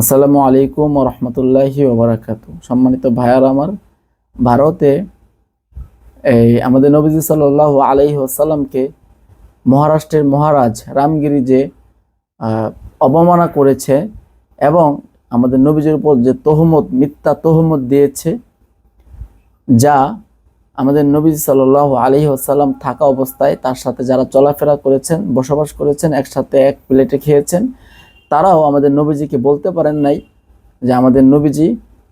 আসসালামু আলাইকুম রহমতুল্লাহি ওবরাকাত সম্মানিত ভাইয়ার আমার, ভারতে এই আমাদের নবীজি সাল্লাহ আলাইহি আসাল্লামকে মহারাষ্ট্রের মহারাজ রামগিরি যে অবমাননা করেছে এবং আমাদের নবীজির উপর যে তহমত, মিথ্যা তহমত দিয়েছে, যা আমাদের নবীজি সাল্লাহ আলহি আসাল্লাম থাকা অবস্থায় তার সাথে যারা চলাফেরা করেছেন, বসবাস করেছেন, একসাথে এক প্লেটে খেয়েছেন তারাও আমাদের নবীজিকে বলতে পারেন নাই যে আমাদের নবীজি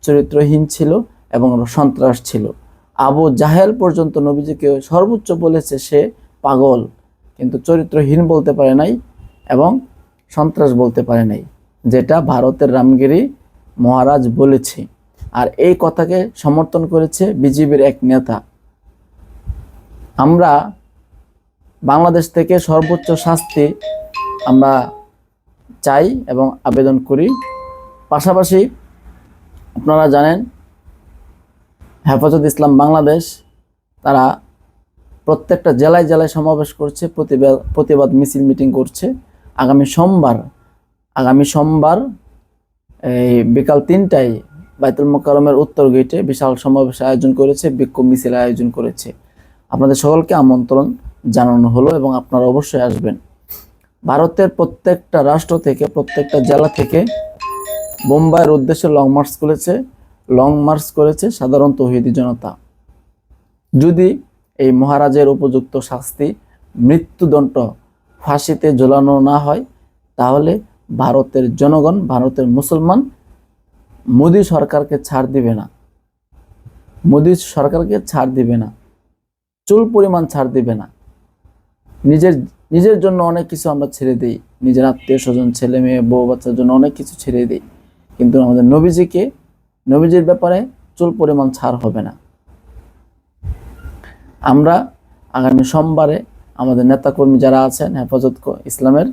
চরিত্রহীন ছিল এবং সন্ত্রাস ছিল। আবু জাহেল পর্যন্ত নবীজিকে সর্বোচ্চ বলেছে সে পাগল, কিন্তু চরিত্রহীন বলতে পারে নাই এবং সন্ত্রাস বলতে পারে নাই, যেটা ভারতের রামগিরি মহারাজ বলেছে। আর এই কথাকে সমর্থন করেছে বিজেপির এক নেতা। আমরা বাংলাদেশ থেকে সর্বোচ্চ শাস্তি আমরা চাই এবং আবেদন করি। পাশাপাশি আপনারা জানেন, হেফাজত ইসলাম বাংলাদেশ তারা প্রত্যেকটা জেলায় জেলায় সমাবেশ করছে, প্রতিবাদ প্রতিবাদ মিছিল মিটিং করছে। আগামী সোমবার আগামী সোমবার এই বিকাল তিনটায় বাইতুল মোকারমের উত্তর গেটে বিশাল সমাবেশ আয়োজন করেছে, বিক্ষোভ মিছিল আয়োজন করেছে। আপনাদের সকলকে আমন্ত্রণ জানানো হলো এবং আপনারা অবশ্যই আসবেন। ভারতের প্রত্যেকটা রাষ্ট্র থেকে, প্রত্যেকটা জেলা থেকে বোম্বাইয়ের উদ্দেশ্যে লং মার্চ করেছে। লং মার্চ করেছে সাধারণ তৌহিদি জনতা। যদি এই মহারাজের উপযুক্ত শাস্তি, মৃত্যুদণ্ড ফাঁসিতে ঝোলানো না হয়, তাহলে ভারতের জনগণ, ভারতের মুসলমান মোদী সরকারকে ছাড় দিবে না। মোদী সরকারকে ছাড় দিবে না। চুল পরিমাণ ছাড় দিবে না। নিজের নিজের জন্য অনেক কিছু আমরা ছেড়ে দিই। নিজের আত্মীয় স্বজন, ছেলে মেয়ে, বউ বাচ্চার জন্য অনেক কিছু ছেড়ে দিই। কিন্তু আমাদের নবীজিকে, নবীজির ব্যাপারে চুল পরিমাণ ছাড় হবে না। আমরা আগামী সোমবারে আমাদের নেতাকর্মী যারা আছেন, হেফাজত ইসলামের,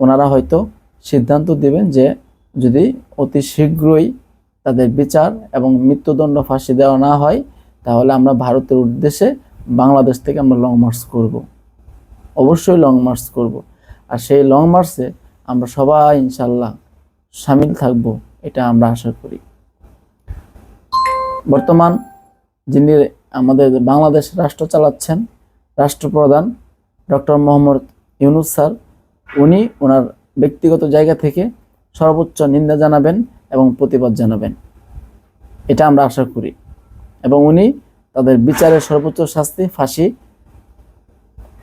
ওনারা হয়তো সিদ্ধান্ত দিবেন যে যদি অতি শীঘ্রই তাদের বিচার এবং মৃত্যুদণ্ড ফাঁসি দেওয়া না হয়, তাহলে আমরা ভারতের উদ্দেশ্যে বাংলাদেশ থেকে আমরা লং মার্চ করব। অবশ্যই লং মার্চ করব। আর সেই লং মার্চে আমরা সবাই ইনশাল্লাহ সামিল থাকব, এটা আমরা আশা করি। বর্তমান যিনি আমাদের বাংলাদেশ রাষ্ট্র চালাচ্ছেন, রাষ্ট্রপ্রধান ডক্টর মোহাম্মদ ইউনুস স্যার, উনি ওনার ব্যক্তিগত জায়গা থেকে সর্বোচ্চ নিন্দা জানাবেন এবং প্রতিবাদ জানাবেন। এটা আমরা আশা করি। এবং উনি তাদের বিচারের সর্বোচ্চ শাস্তি, ফাঁসি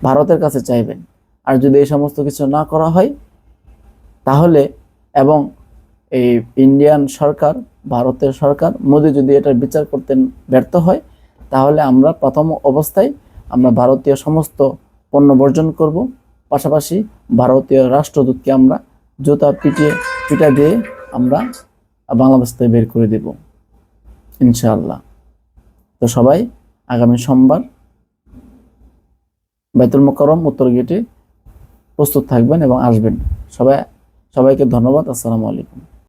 ভারতের কাছে চাইবেন। আর যদি এই সমস্ত কিছু না করা হয়, তাহলে এবং এই ইন্ডিয়ান সরকার, ভারতের সরকার, মোদি যদি এটার বিচার করতে ব্যর্থ হয়, তাহলে আমরা প্রথম অবস্থায় আমরা ভারতীয় সমস্ত পণ্য বর্জন করব। পাশাপাশি ভারতীয় রাষ্ট্রদূতকে আমরা জুতা পিটিয়ে, পিটা দিয়ে আমরা বাংলাদেশ থেকে বের করে দেব, ইনশাআল্লাহ। তো সবাই, আগামী সোমবার বাইতুল মোকারম উত্তর গেটে প্রস্তুত থাকবেন এবং আসবেন। সবাই সবাইকে ধন্যবাদ। আসসালামু আলাইকুম।